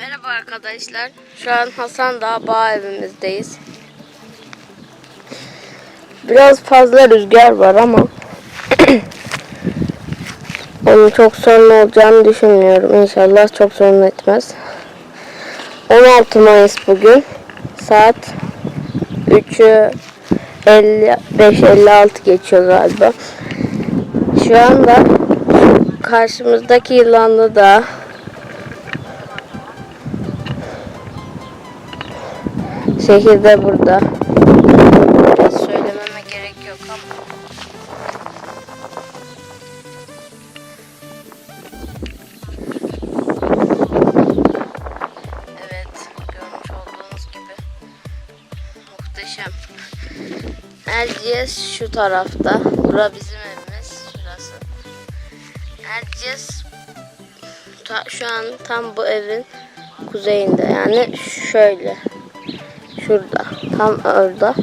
Merhaba arkadaşlar. Şu an Hasan Dağ Bağ evimizdeyiz. Biraz fazla rüzgar var ama onun çok sorun olacağını düşünmüyorum. İnşallah çok sorun etmez. 16 Mayıs bugün. Saat 3'ü 55-56 geçiyor galiba. Şu anda karşımızdaki yılanlı da Şehir de burada. Söylememe gerek yok ama. Evet, görmüş olduğunuz gibi muhteşem. Erciyes şu tarafta. Bura bizim evimiz. Şurası. Erciyes şu an tam bu evin kuzeyinde. Yani şöyle. Şurada. Tam orada.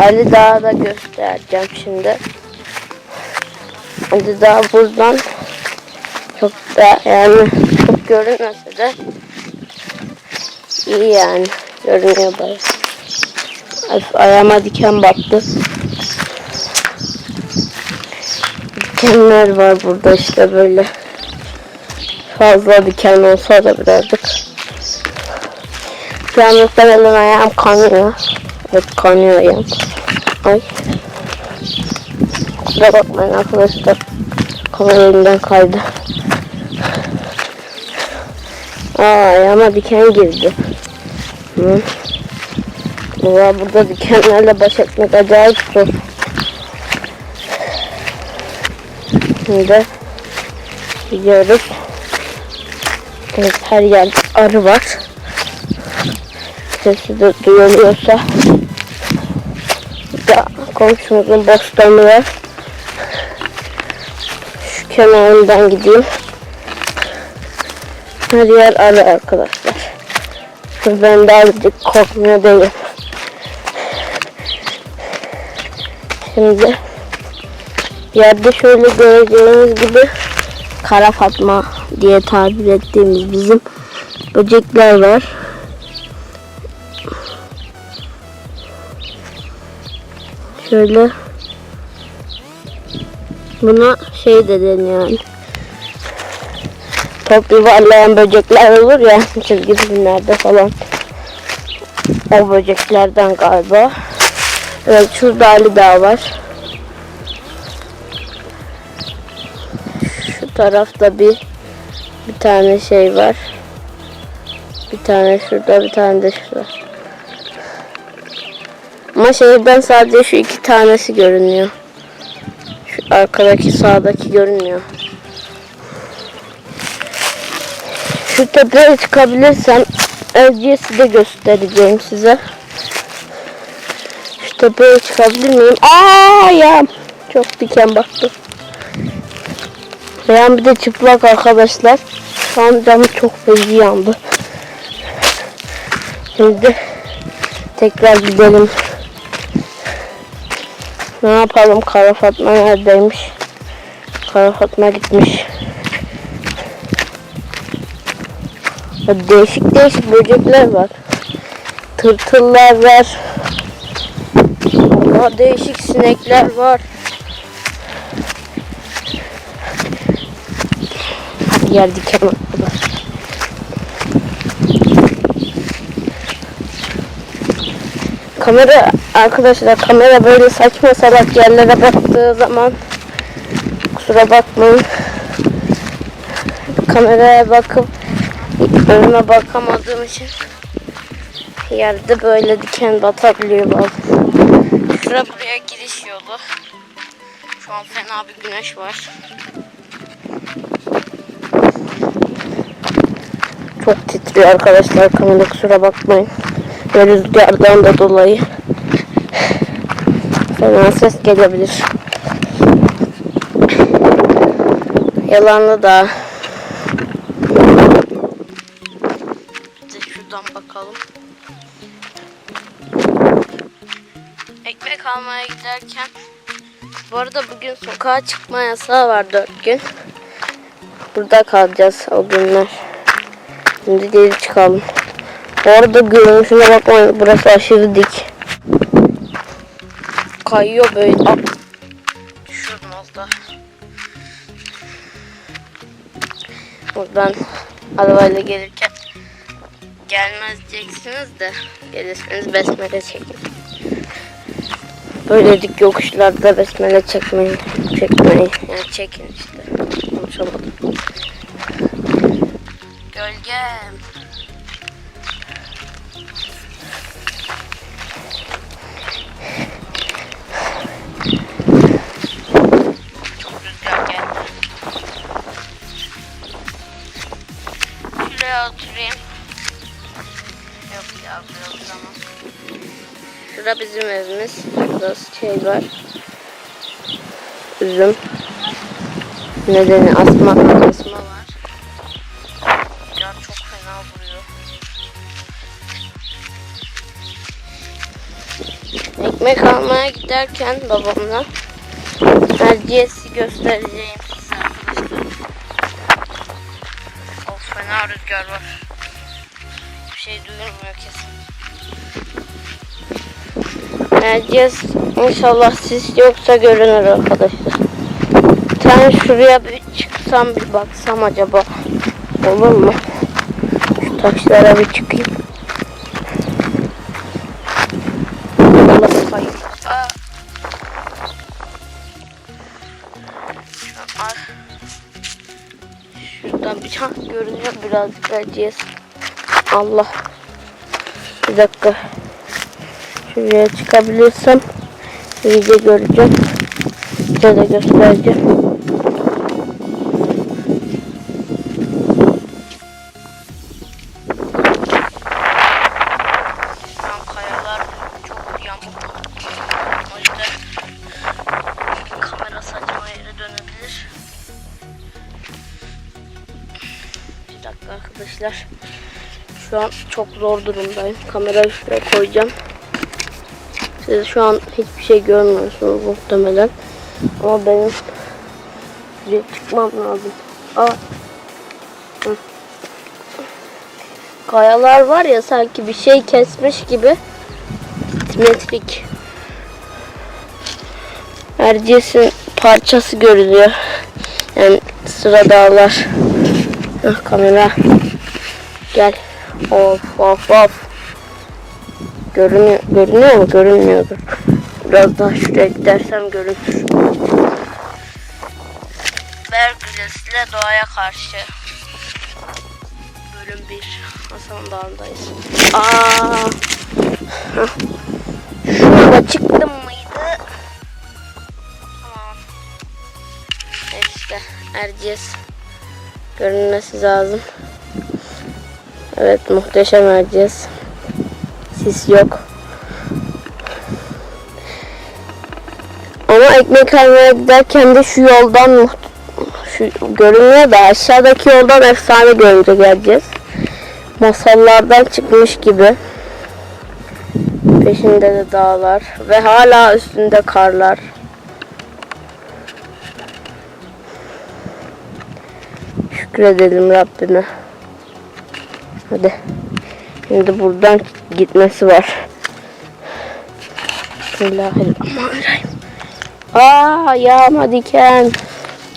Ali Dağ'ı da göstereceğim şimdi. Ali Dağ buradan çok da yani çok görünmese de iyi yani. Görünüyor bayağı. Ay, ayağıma diken battı. Dikenler var burada işte böyle. Fazla diken olsa da birazcık. Şu an muhtemelen ayağım kanıyor. Evet kanıyor ayağım. Ay. Kusura bakmayın arkadaşlar. Kamera elimden kaydı. Aa ayağıma diken girdi. Hı. Valla burada dikenlerle baş etmek acayip zor. Şimdi gidiyoruz. Evet her yerde arı var sesi de duyuluyorsa da komşumuzun bostanı var. Şu kenarından gideyim. Her yer arı arkadaşlar. Ben de azıcık korkmuyor değilim. Şimdi yerde şöyle göreceğiniz gibi kara fatma diye tabir ettiğimiz bizim böcekler var. Şöyle buna şey de deniyor yani. Top yuvarlayan böcekler olur ya çizgi filmlerde falan. O böceklerden galiba. Evet şurada Ali Dağ var. Şu tarafta bir bir tane şey var. Bir tane şurada bir tane de şurada. Ama şehirden sadece şu iki tanesi görünüyor. Şu arkadaki sağdaki görünmüyor. Şu tepeye çıkabilirsem Erciyes'i de göstereceğim size. Şu tepeye çıkabilir miyim? Aa ya çok diken baktı. Ayağım bir de çıplak arkadaşlar. Şu an canım çok feci yandı. Şimdi tekrar gidelim. Ne yapalım? Kara Fatma neredeymiş? Kara Fatma gitmiş. Değişik değişik böcekler var. Tırtıllar var. Daha değişik sinekler var. Yer diken arkadaşlar. Kamera arkadaşlar kamera böyle saçma salak yerlere baktığı zaman kusura bakmayın. Kameraya bakıp önüme bakamadığım için yerde böyle diken batabiliyor bazen. Şura buraya giriş yolu. Şu an fena bir güneş var. Çok titriyor arkadaşlar kamera kusura bakmayın. Ve rüzgardan da dolayı fena ses gelebilir. Yalanlı da. Şuradan bakalım. Ekmek almaya giderken bu arada bugün sokağa çıkma yasağı var dört gün. Burada kalacağız o günler. Şimdi geri çıkalım. Bu arada görünüşüne bakmayın. Burası aşırı dik. Kayıyor böyle. Aa, düşüyordum az daha. Buradan arabayla gelirken gelmez diyeceksiniz de gelirseniz besmele çekin. Böyle dik yokuşlarda besmele çekmeyin. Çekmeyin. Yani çekin işte. Konuşamadım. Gölgem. Şuraya oturayım. Yok ya buraya oturamam. Şurada bizim evimiz. Burada şey var. Üzüm. Nedeni asma, asma var. Ya çok fena vuruyor. Ekmek almaya giderken babamla Erciyes'i göstereceğim Fena rüzgar var. Bir şey duyulmuyor kesin. Erciyes inşallah sis yoksa görünür arkadaşlar. Tane şuraya bir çıksam bir baksam acaba olur mu? Şu taşlara bir çıkayım. Şuradan bir çan görünüyor birazcık Erciyes. Allah. Bir dakika. Şuraya çıkabilirsem iyice göreceğim. Size de göstereceğim. Arkadaşlar. Şu an çok zor durumdayım. Kamerayı şuraya koyacağım. Siz şu an hiçbir şey görmüyorsunuz muhtemelen. Ama benim bir çıkmam lazım. Aa. Hı. Kayalar var ya sanki bir şey kesmiş gibi. Simetrik. Erciyes'in parçası görülüyor. Yani sıra dağlar. Hah, kamera. Gel. Of of of. Görünüyor, görünüyor mu? Görünmüyordur. Biraz daha şuraya gidersem görünür. Bergüles ile doğaya karşı. Bölüm 1. Hasan Dağı'ndayız. Aa. Şurada çıktım mıydı? Tamam. İşte Erciyes. Görünmesi lazım. Evet muhteşem Erciyes. Sis yok. Ama ekmek almaya giderken de şu yoldan şu görünüyor da aşağıdaki yoldan efsane görünce geleceğiz. Masallardan çıkmış gibi. Peşinde de dağlar ve hala üstünde karlar. Şükredelim Rabbime. Hadi. Şimdi buradan gitmesi var. Bismillahirrahmanirrahim. Aa yağma diken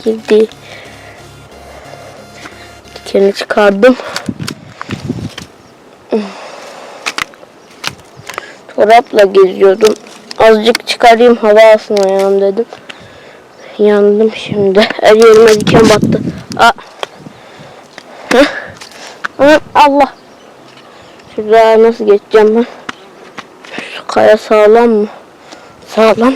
girdi. Dikeni çıkardım. Çorapla geziyordum. Azıcık çıkarayım hava alsın ayağım dedim. Yandım şimdi. Her yerime diken battı. Aa. Allah. Şuraya nasıl geçeceğim ben? Şu kaya sağlam mı? Sağlam.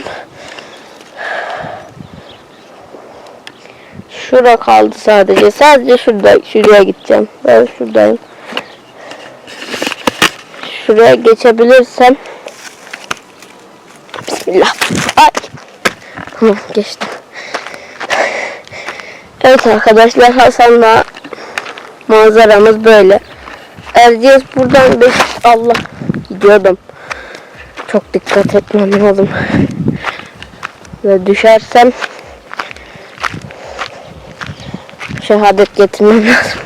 Şura kaldı sadece. Sadece şurada, şuraya gideceğim. Ben şuradayım. Şuraya geçebilirsem. Bismillah. Ay. Tamam geçtim. Evet arkadaşlar Hasan'la manzaramız böyle. Erciyes buradan beş Allah gidiyordum. Çok dikkat etmem lazım. Ve düşersem şehadet getirmem lazım.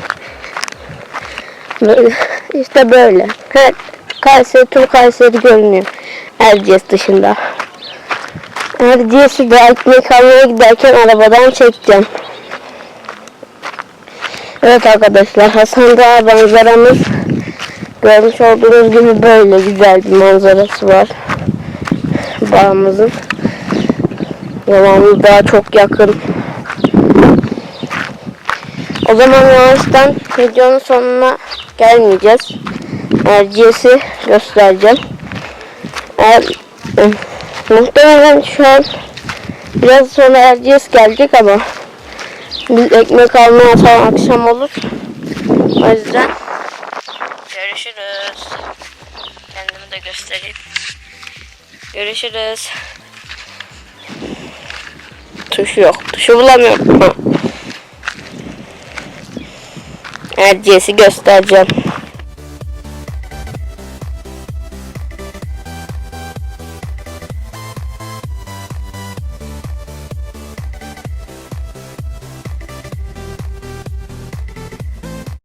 Böyle, işte böyle. Her Kayseri, tüm Kayseri görünüyor. Erciyes dışında. Erciyes'i de ekmek almaya giderken arabadan çekeceğim. Evet arkadaşlar Hasan Dağı manzaramız görmüş olduğunuz gibi böyle güzel bir manzarası var. Bağımızın. Yamanlı daha çok yakın. O zaman yavaştan videonun sonuna gelmeyeceğiz. Erciyes'i göstereceğim. Er, muhtemelen şu an biraz sonra Erciyes gelecek ama biz ekmek almaya falan akşam olur. O yüzden görüşürüz. Kendimi de göstereyim. Görüşürüz. Tuşu yok. Tuşu bulamıyorum. Ha. Erciyes'i göstereceğim.